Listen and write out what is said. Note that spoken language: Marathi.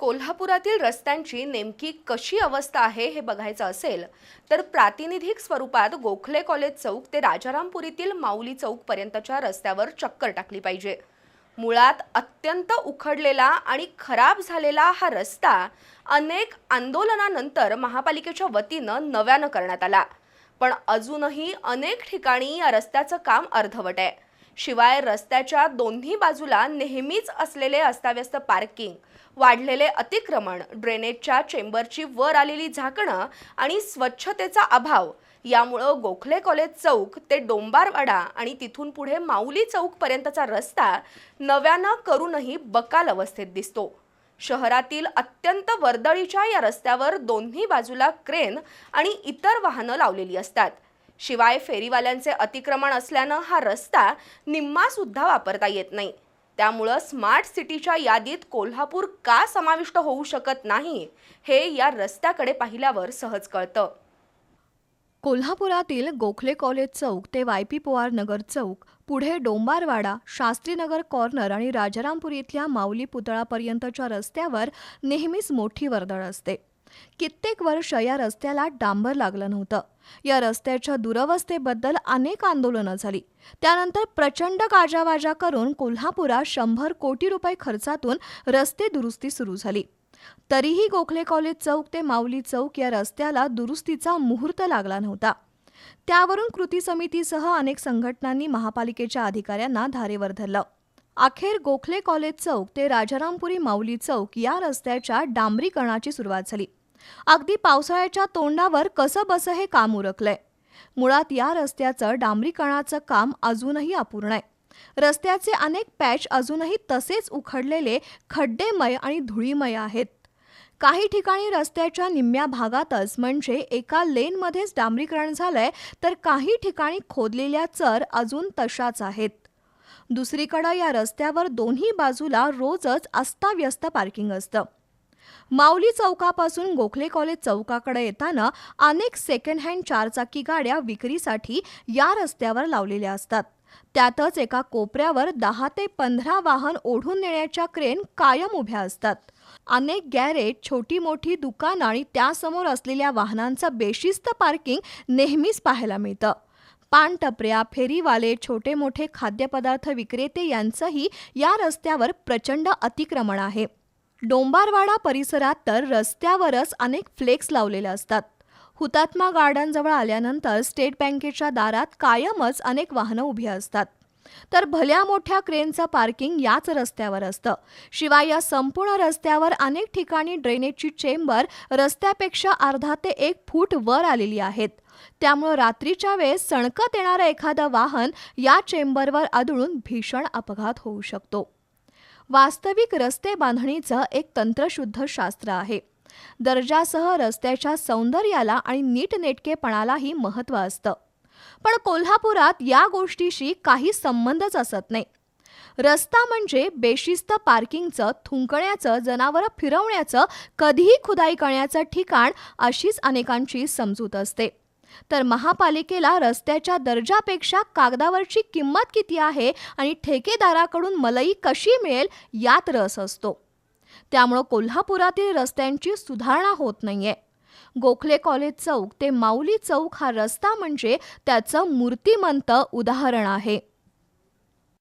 कोल्हापुरातील रस्त्यांची नेमकी कशी अवस्था आहे हे बघायचं असेल तर प्रातिनिधिक स्वरूपात गोखले कॉलेज चौक ते राजारामपुरीतील माऊली चौकपर्यंतच्या रस्त्यावर चक्कर टाकली पाहिजे. मुळात अत्यंत उखडलेला आणि खराब झालेला हा रस्ता अनेक आंदोलनानंतर महापालिकेच्या वतीनं नव्यानं करण्यात आला. पण अजूनही अनेक ठिकाणी या रस्त्याचं काम अर्धवट आहे. शिवाय रस्त्याच्या दोन्ही बाजूला नेहमीच असलेले अस्ताव्यस्त पार्किंग वाढलेले अतिक्रमण ड्रेनेजच्या चेंबरची वर आलेली झाकणं आणि स्वच्छतेचा अभाव यामुळं गोखले कॉलेज चौक ते डोंबारवाडा आणि तिथून पुढे माऊली चौकपर्यंतचा रस्ता नव्यानं करूनही बकाल अवस्थेत दिसतो. शहरातील अत्यंत वर्दळीच्या या रस्त्यावर दोन्ही बाजूला क्रेन आणि इतर वाहनं लावलेली असतात. शिवाय फेरीवाल्यांचे अतिक्रमण असल्यानं हा रस्ता निम्मासुद्धा वापरता येत नाही. त्यामुळं स्मार्ट सिटीच्या यादीत कोल्हापूर का समाविष्ट होऊ शकत नाही हे या रस्त्याकडे पाहिल्यावर सहज कळतं. कोल्हापुरातील गोखले कॉलेज चौक ते वाय पी पोवार नगर चौक पुढे डोंबारवाडा शास्त्रीनगर कॉर्नर आणि राजारामपुरी इथल्या माऊली पुतळापर्यंतच्या रस्त्यावर नेहमीच मोठी वर्दळ असते. कित्येक वर्ष या रस्त्याला डांबर लागलं नव्हतं. या रस्त्याच्या दुरवस्थेबद्दल अनेक आंदोलनं झाली. त्यानंतर प्रचंड गाजावाजा करून कोल्हापुरात शंभर कोटी रुपये खर्चातून रस्ते दुरुस्ती सुरू झाली. तरीही गोखले कॉलेज चौक ते माऊली चौक या रस्त्याला दुरुस्तीचा मुहूर्त लागला नव्हता. त्यावरून कृती समितीसह अनेक संघटनांनी महापालिकेच्या अधिकाऱ्यांना धारेवर धरलं. अखेर गोखले कॉलेज चौक ते राजारामपुरी माऊली चौक या रस्त्याच्या डांबरीकरणाची सुरुवात झाली. अगदी पावसाळ्याच्या तोंडावर कसं बसं हे काम उरकलंय? मुळात या रस्त्याचं डांबरीकरणाचं काम अजूनही अपूर्ण आहे. रस्त्याचे अनेक पॅच अजूनही तसेच उखडलेले खड्डेमय आणि धुळीमय आहेत. काही ठिकाणी रस्त्याच्या निम्म्या भागातच म्हणजे एका लेनमध्येच डांबरीकरण झालंय तर काही ठिकाणी खोदलेल्या चर अजून तशाच आहेत. दुसरीकडं या रस्त्यावर दोन्ही बाजूला रोजच अस्ताव्यस्त पार्किंग असतं. माऊली चौकापासून गोखले कॉलेज चौकाकडे येताना अनेक सेकंड हँड चारचाकी गाड्या विक्रीसाठी या रस्त्यावर लावलेल्या असतात. त्यातच एका कोपऱ्यावर दहा ते पंधरा वाहन ओढून नेण्याच्या क्रेन कायम उभ्या असतात. अनेक गॅरेज छोटी मोठी दुकानं आणि त्यासमोर असलेल्या वाहनांचं बेशिस्त पार्किंग नेहमीच पाहायला मिळतं. पानटपऱ्या फेरीवाले छोटे मोठे खाद्यपदार्थ विक्रेते यांचंही या रस्त्यावर प्रचंड अतिक्रमण आहे. डोंबारवाडा परिसरात तर रस्त्यावरच अनेक फ्लेक्स लावलेले असतात. हुतात्मा गार्डनजवळ आल्यानंतर स्टेट बँकेच्या दारात कायमच अनेक वाहनं उभी असतात. तर भल्या मोठ्या क्रेनचं पार्किंग याच रस्त्यावर असतं. शिवाय या संपूर्ण रस्त्यावर अनेक ठिकाणी ड्रेनेजची चेंबर रस्त्यापेक्षा अर्धा ते एक फूट वर आलेली आहेत. त्यामुळं रात्रीच्या वेळेस सणकत येणारं एखादं वाहन या चेंबरवर आदळून भीषण अपघात होऊ शकतो. वास्तविक रस्ते बांधणीचं एक तंत्रशुद्ध शास्त्र आहे. दर्जासह रस्त्याच्या सौंदर्याला आणि नीटनेटकेपणालाही महत्त्व असतं. पण कोल्हापुरात या गोष्टीशी काही संबंधच असत नाही. रस्ता म्हणजे बेशिस्त पार्किंगचं थुंकण्याचं जनावरं फिरवण्याचं कधीही खुदाई करण्याचं ठिकाण अशीच अनेकांची समजूत असते. तर महापालिकेला रस्त्याच्या दर्जापेक्षा कागदावरची किंमत किती आहे आणि ठेकेदाराकडून मलई कशी मिळेल यात रस असतो. त्यामुळं कोल्हापुरातील रस्त्यांची सुधारणा होत नाहीये. गोखले कॉलेज चौक ते माऊली चौक हा रस्ता म्हणजे त्याचं मूर्तिमंत उदाहरण आहे.